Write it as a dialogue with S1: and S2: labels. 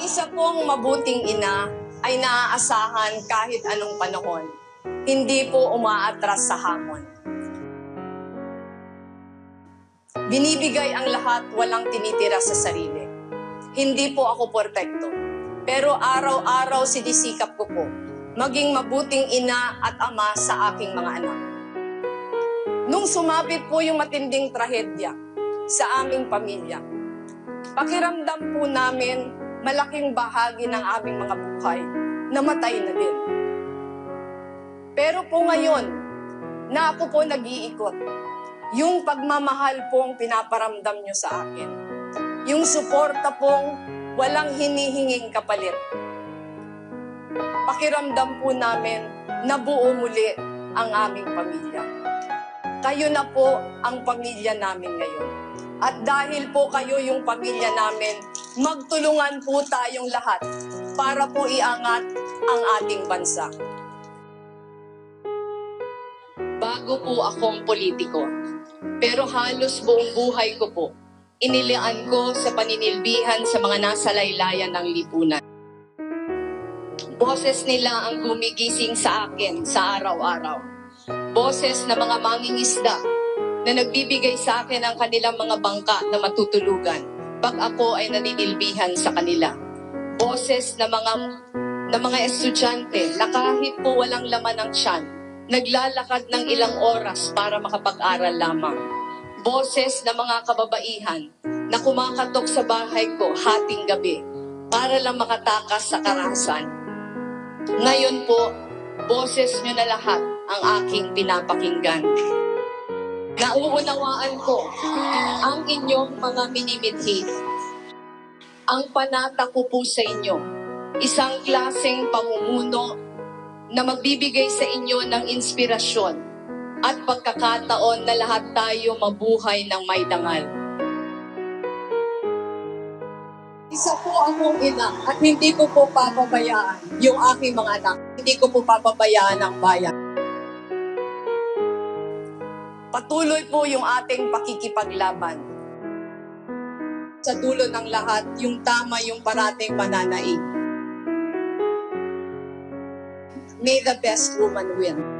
S1: isa pong mabuting ina ay naaasahan kahit anong panahon. Hindi po umaatras sa hamon. Binibigay ang lahat, walang tinitira sa sarili. Hindi po ako perpekto. Pero araw-araw sinisikap ko po maging mabuting ina at ama sa aking mga anak. Nung sumapit po yung matinding trahedya sa aming pamilya, pakiramdam po namin malaking bahagi ng aming mga buhay namatay na din. Pero po ngayon, na ako po nag-iikot, yung pagmamahal pong pinaparamdam nyo sa akin, yung suporta pong walang hinihinging kapalit, pakiramdam po namin na buo muli ang aming pamilya. Kayo na po ang pamilya namin ngayon. At dahil po kayo yung pamilya namin, magtulungan po tayong lahat para po iangat ang ating bansa. Bago po akong politiko, pero halos buong buhay ko po, inilian ko sa paninilbihan sa mga nasa laylayan ng lipunan. Boses nila ang gumigising sa akin sa araw-araw. Boses na mga mangingisda na nagbibigay sa akin ang kanilang mga bangka na matutulugan pag ako ay naninilbihan sa kanila. Boses na mga na mga estudyante na kahit po walang laman ng tiyan, naglalakad ng ilang oras para makapag-aral lamang. Boses na mga kababaihan na kumakatok sa bahay ko hating gabi para lang makatakas sa karahasan. Ngayon po, boses nyo na lahat ang aking pinapakinggan. Nauunawaan ko ang inyong mga minimithi. Ang panata ko po sa inyo, isang klaseng pamumuno na magbibigay sa inyo ng inspirasyon at pagkakataon na lahat tayo mabuhay ng may dangal. Isa po akong ina at hindi ko po papabayaan yung aking mga anak. Hindi ko po papabayaan ang bayan. Patuloy po yung ating pakikipaglaban. Sa dulo ng lahat, yung tama yung parating mananaig. May the best woman win.